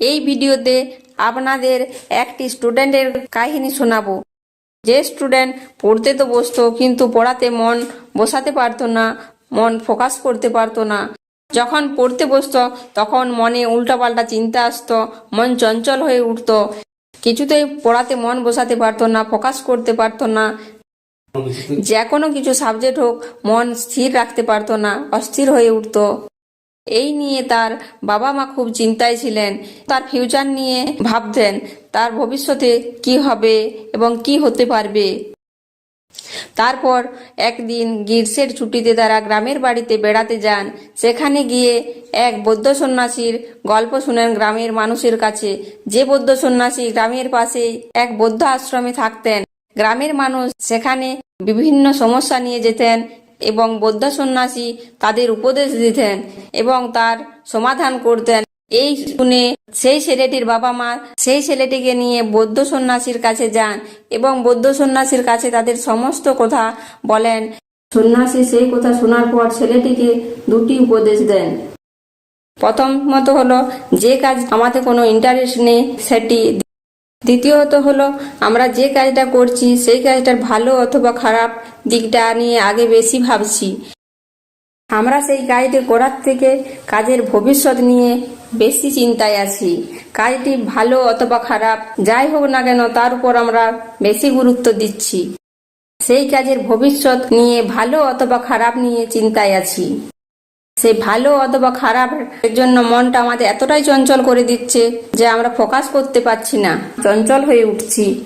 এই ভিডিওতে আপনাদের একটি স্টুডেন্টের কাহিনী শোনাবো। যে স্টুডেন্ট পড়তে তো বসতো, কিন্তু পড়াতে মন বসাতে পারতো না, মন ফোকাস করতে পারতো না। যখন পড়তে বসতো, তখন মনে উল্টাপাল্টা চিন্তা আসতো, মন চঞ্চল হয়ে উঠত। কিছুতেই পড়াতে মন বসাতে পারতো না, ফোকাস করতে পারতো না। যে কোনো কিছু সাবজেক্ট হোক, মন স্থির রাখতে পারতো না, অস্থির হয়ে উঠতো। এই নিয়ে তার বাবা মা খুব চিন্তায় ছিলেন। তার ফিউচার নিয়ে ভাবতেন, তার ভবিষ্যতে কি হবে এবং কি হতে পারবে। তারপর একদিন গ্রীষ্মের ছুটিতে তারা গ্রামের বাড়িতে বেড়াতে যান। সেখানে গিয়ে এক বৌদ্ধ সন্ন্যাসীর গল্প শুনেন গ্রামের মানুষের কাছে। যে বৌদ্ধ সন্ন্যাসী গ্রামের পাশেই এক বৌদ্ধ আশ্রমে থাকতেন। গ্রামের মানুষ সেখানে বিভিন্ন সমস্যা নিয়ে যেতেন এবং বৌদ্ধ সন্ন্যাসী তাদের উপদেশ দিতেন এবং তার সমাধান করতেন। এই শুনে সেই ছেলেটির বাবা মা সেই ছেলেটিকে নিয়ে বৌদ্ধ সন্ন্যাসীর কাছে যান এবং বৌদ্ধ সন্ন্যাসীর কাছে তাদের সমস্ত কথা বলেন। সন্ন্যাসী সেই কথা শোনার পর ছেলেটিকে দুটি উপদেশ দেন। প্রথমত হলো, যে কাজ আমাদের কোনো ইন্টারেস্ট নেই, সেটি দ্বিতীয়ত হলো, আমরা যে কাজটা করছি, সেই কাজটার ভালো অথবা খারাপ দিকটা নিয়ে আগে বেশি ভাবছি। আমরা সেই কাজটি করার থেকে কাজের ভবিষ্যৎ নিয়ে বেশি চিন্তায় আছি। কাজটি ভালো অথবা খারাপ, যাই হোক না কেন, তার উপর আমরা বেশি গুরুত্ব দিচ্ছি। সেই কাজের ভবিষ্যৎ নিয়ে ভালো অথবা খারাপ নিয়ে চিন্তায় আছি। সেই ভালো অথবা খারাপ এর জন্য মনটা আমাদের এতটাই চঞ্চল করে দিচ্ছে যে আমরা ফোকাস করতে পারছি না। চঞ্চল হয়ে উঠছি।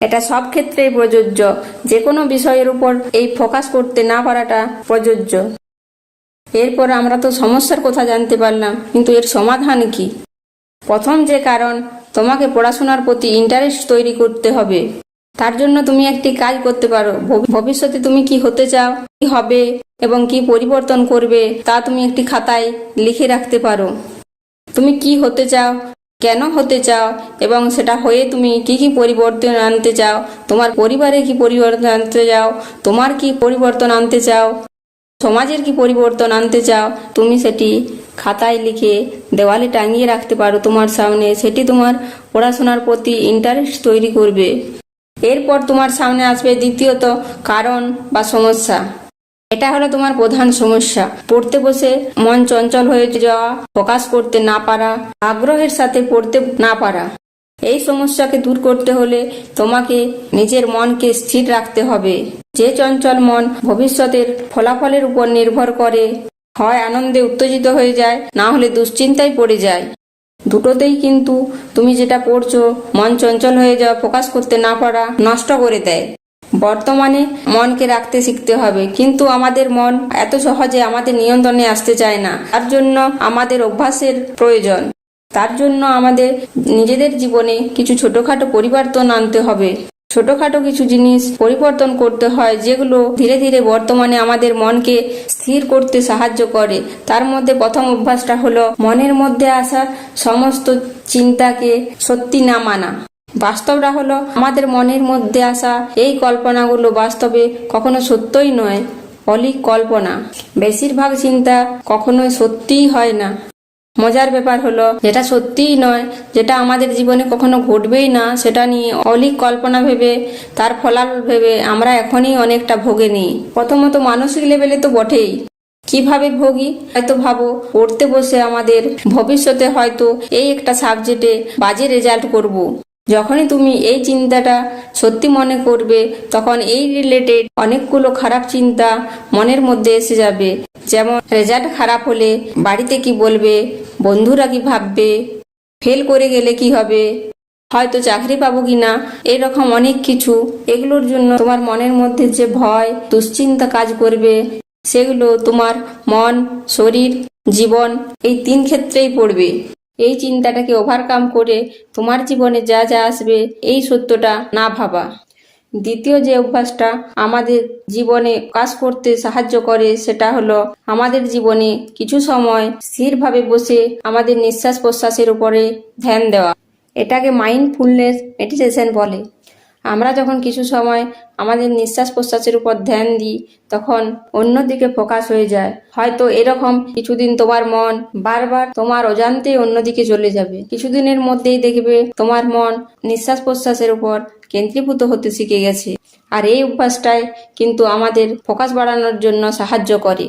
এটা সব ক্ষেত্রেই প্রযোজ্য। যে কোনো বিষয়ের উপর এই ফোকাস করতে না পারাটা প্রযোজ্য। এরপর আমরা তো সমস্যার কথা জানতে পারলাম, কিন্তু এর সমাধান কি? প্রথম যে কারণ, তোমাকে পড়াশোনার প্রতি ইন্টারেস্ট তৈরি করতে হবে। তার জন্য তুমি একটি কাজ করতে পারো। ভব- ভবিষ্যতে তুমি কি হতে চাও, কি হবে এবং কি পরিবর্তন করবে তা তুমি একটি খাতায় লিখে রাখতে পারো। তুমি কি হতে চাও, কেন হতে চাও এবং সেটা হয়ে তুমি কি কি পরিবর্তন আনতে চাও, তোমার পরিবারে কি পরিবর্তন আনতে চাও, তোমার কি পরিবর্তন আনতে চাও, সমাজের কি পরিবর্তন আনতে চাও, তুমি সেটি খাতায় লিখে দেওয়ালে টাঙিয়ে রাখতে পারো। তোমার সামনে সেটি তোমার পড়াশোনার প্রতি ইন্টারেস্ট তৈরি করবে। এরপর তোমার সামনে আসবে দ্বিতীয়ত কারণ বা সমস্যা। এটা হলো তোমার প্রধান সমস্যা। পড়তে বসে মন চঞ্চল হয়ে যাওয়া, ফোকাস করতে না পারা, আগ্রহের সাথে পড়তে না পারা। এই সমস্যাকে দূর করতে হলে তোমাকে নিজের মনকে স্থির রাখতে হবে। যে চঞ্চল মন ভবিষ্যতের ফলাফলের উপর নির্ভর করে, হয় আনন্দে উত্তেজিত হয়ে যায়, না হলে দুশ্চিন্তায় পড়ে যায়। দুটোতেই কিন্তু তুমি যেটা পড়ছো মন চঞ্চল হয়ে যাওয়া, ফোকাস করতে না পারা, নষ্ট করে দেয়। বর্তমানে মনকে রাখতে শিখতে হবে, কিন্তু আমাদের মন এত সহজে আমাদের নিয়ন্ত্রণে আসতে চায় না। তার জন্য আমাদের অভ্যাসের প্রয়োজন। তার জন্য আমাদের নিজেদের জীবনে কিছু ছোটখাটো পরিবর্তন আনতে হবে। ছোটখাটো কিছু জিনিস পরিবর্তন করতে হয়, যেগুলো ধীরে ধীরে বর্তমানে আমাদের মনকে স্থির করতে সাহায্য করে। তার মধ্যে প্রথম অভ্যাসটা হলো মনের মধ্যে আসা সমস্ত চিন্তাকে সত্যি না মানা। বাস্তবটা হলো আমাদের মনের মধ্যে আসা এই কল্পনাগুলো বাস্তবে কখনো সত্যই নয় অলিক কল্পনা বেশিরভাগ চিন্তা কখনোই সত্যিই হয় না। মজার ব্যাপার হলো, যেটা সত্যিই নয়, যেটা আমাদের জীবনে কখনো ঘটবেই না, সেটা নিয়ে অলিক কল্পনা ভেবে, তার ফলাল ভেবে আমরা এখনই অনেকটা ভোগে নিই। প্রথমত মানসিক লেভেলে তো বটেই। কীভাবে ভোগী? হয়তো ভাবো, পড়তে বসে আমাদের ভবিষ্যতে হয়তো এই একটা সাবজেক্টে বাজে রেজাল্ট করব। যখনই তুমি এই চিন্তাটা সত্যি মনে করবে, তখন এই রিলেটেড অনেকগুলো খারাপ চিন্তা মনের মধ্যে এসে যাবে। যেমন রেজাল্ট খারাপ হলে বাড়িতে কি বলবে, বন্ধুরা কি ভাববে ফেল করে গেলে কি হবে, হয়তো চাকরি পাবো কিনা, এরকম অনেক কিছু। এগুলোর জন্য তোমার মনের মধ্যে যে ভয়, দুশ্চিন্তা কাজ করবে, সেগুলো তোমার মন, শরীর, জীবন এই তিন ক্ষেত্রেই পড়বে। এই চিন্তাটাকে ওভারকাম করে তোমার জীবনে যা যা আসবে, এই সত্যটা না ভাবা। দ্বিতীয় যে অভ্যাসটা আমাদের জীবনে কাজ করতে সাহায্য করে সেটা হলো আমাদের জীবনে কিছু সময় স্থিরভাবে বসে আমাদের নিঃশ্বাস প্রশ্বাসের উপরে ধ্যান দেওয়া। এটাকে মাইন্ডফুলনেস মেডিটেশন বলে। আমরা যখন কিছু সময় আমাদের নিঃশ্বাস প্রশ্বাসের উপর ধ্যান দিই, তখন অন্যদিকে ফোকাস হয়ে যায়। হয়তো এরকম কিছুদিন তোমার মন বারবার তোমার অজান্তেই অন্যদিকে চলে যাবে। কিছুদিনের মধ্যেই দেখবে তোমার মন নিঃশ্বাস প্রশ্বাসের উপর কেন্দ্রীভূত হতে শিখে গেছে। আর এই অভ্যাসটাই কিন্তু আমাদের ফোকাস বাড়ানোর জন্য সাহায্য করে।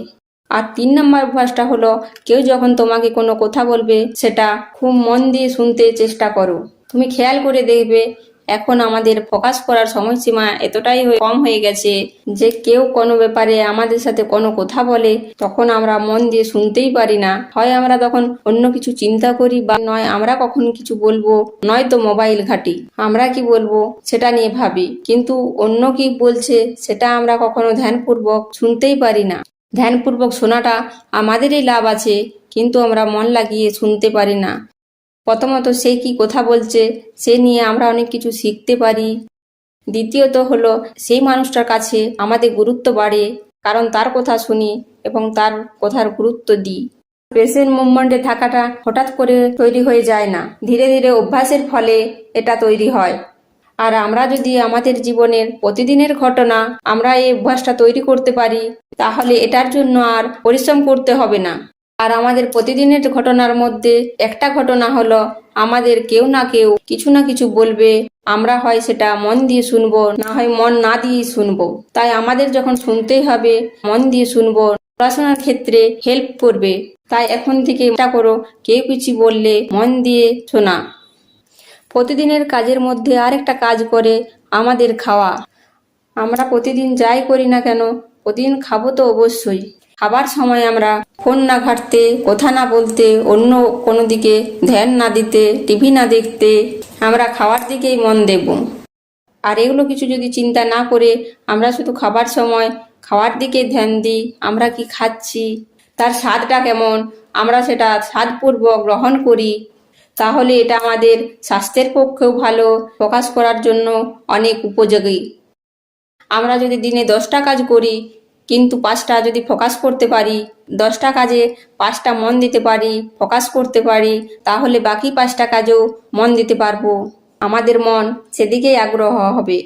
আর তিন নম্বর অভ্যাসটা হলো, কেউ যখন তোমাকে কোনো কথা বলবে, সেটা খুব মন দিয়ে শুনতে চেষ্টা করো। তুমি খেয়াল করে দেখবে এখন আমাদের ফোকাস করার সময়সীমা এতটাই কম হয়ে গেছে যে কেউ কোনো ব্যাপারে আমাদের সাথে কোনো কথা বলে তখন আমরা মন দিয়ে শুনতেই পারি না। হয় আমরা তখন অন্য কিছু চিন্তা করি বা নয় আমরা কখন কিছু বলব নয়তো মোবাইল ঘাটি। আমরা কি বলব সেটা নিয়ে ভাবি। কিন্তু অন্য কি বলছে সেটা আমরা কখনো ধ্যানপূর্বক শুনতেই পারি না। ধ্যানপূর্বক শোনাটা আমাদেরই লাভ আছে, কিন্তু আমরা মন লাগিয়ে শুনতে পারি না। প্রথমত সে কি কথা বলছে, সে নিয়ে আমরা অনেক কিছু শিখতে পারি। দ্বিতীয়ত হলো, সেই মানুষটার কাছে আমাদের গুরুত্ব বাড়ে, কারণ তার কথা শুনি এবং তার কথার গুরুত্ব দিই। প্রেজেন্ট মুভমেন্টে থাকাটা হঠাৎ করে তৈরি হয়ে যায় না। ধীরে ধীরে অভ্যাসের ফলে এটা তৈরি হয়। আর আমরা যদি আমাদের জীবনের প্রতিদিনের ঘটনা আমরা এই অভ্যাসটা তৈরি করতে পারি, তাহলে এটার জন্য আর পরিশ্রম করতে হবে না। আর আমাদের প্রতিদিনের ঘটনার মধ্যে একটা ঘটনা হলো, আমাদের কেউ না কেউ কিছু না কিছু বলবে, আমরা হয় সেটা মন দিয়ে শুনব, না হয় মন না দিয়ে শুনব। তাই আমাদের যখন শুনতেই হবে, মন দিয়ে শুনব, পড়াশোনার ক্ষেত্রে হেল্প করবে। তাই এখন থেকে এটা করো, কেউ কিছু বললে মন দিয়ে শোনা। প্রতিদিনের কাজের মধ্যে আরেকটা কাজ করে, আমাদের খাওয়া। আমরা প্রতিদিন যাই করি না কেন, প্রতিদিন খাব তো অবশ্যই। খাবার সময় আমরা ফোন না ঘাঁটতে, কথা না বলতে, অন্য কোনো দিকে ধ্যান না দিতে, টিভি না দেখতে, আমরা খাওয়ার দিকেই মন দেব। আর এগুলো কিছু যদি চিন্তা না করে আমরা শুধু খাবার সময় খাওয়ার দিকে ধ্যান দিই, আমরা কি খাচ্ছি, তার স্বাদটা কেমন, আমরা সেটা স্বাদপূর্বক গ্রহণ করি, তাহলে এটা আমাদের স্বাস্থ্যের পক্ষেও ভালো, প্রকাশ করার জন্য অনেক উপযোগী। আমরা যদি দিনে দশটা কাজ করি কিন্তু পাঁচটা যদি ফোকাস করতে পারি, দশটা কাজে পাঁচটা মন দিতে পারি, ফোকাস করতে পারি, তাহলে বাকি পাঁচটা কাজেও মন দিতে পারব। আমাদের মন সেদিকেই আগ্রহ হবে।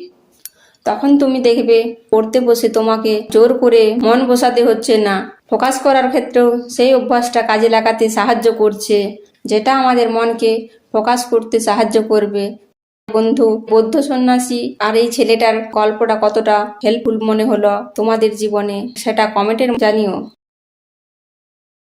তখন তুমি দেখবে, পড়তে বসে তোমাকে জোর করে মন বসাতে হচ্ছে না। ফোকাস করার ক্ষেত্রেও সেই অভ্যাসটা কাজে লাগাতে সাহায্য করছে, যেটা আমাদের মনকে ফোকাস করতে সাহায্য করবে। বন্ধু, বৌদ্ধ সন্ন্যাসী আর এই ছেলেটার গল্পটা কতটা হেল্পফুল মনে হলো তোমাদের জীবনে সেটা কমেন্টের জানিও।